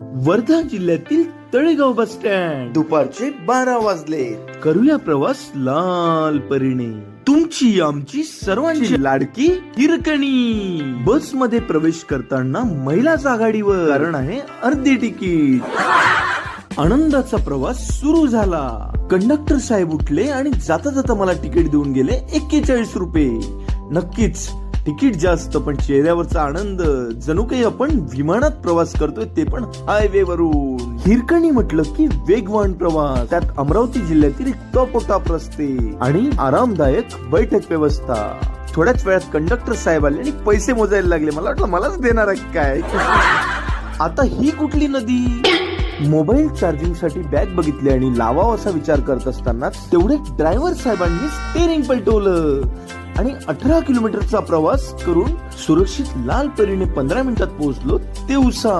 वर्धा जिल्ह्यातील Talegaon bus stand दुपारचे बारा वाजले. करूया प्रवास लाल परीने तुमची आमची सर्वांची लाडकी हिरकणी. बसमध्ये प्रवेश करताना महिलाच आघाडीवर कारण आहे अर्धी तिकीट. आनंदाचा प्रवास सुरू झाला. कंडक्टर साहेब उठले आणि जाता जाता मला तिकीट देऊन गेले एक्केचाळीस रुपये. नक्कीच तिकीट जास्त पण चेहऱ्यावरचा आनंद. जणू काही आपण विमानात प्रवास करतोय ते पण हायवे वरून हिरकणी म्हटलं की वेगवान प्रवास. त्यात अमरावती जिल्ह्यातील एक टॉप रस्ते आणि आरामदायक बैठक व्यवस्था. थोड्याच वेळात कंडक्टर साहेब आले आणि पैसे मोजायला लागले. मला वाटलं मलाच देणार आहे काय? आता ही कुठली नदी? मोबाईल चार्जिंगसाठी बॅग बघितली आणि लावावा असा विचार करत असताना तेवढे ड्रायव्हर साहेबांनी स्टेरिंग पलटवलं. आणि अठरा किलोमीटरचा प्रवास करून सुरक्षित लाल परीने पंधरा मिनिटात पोहोचलो ते उसा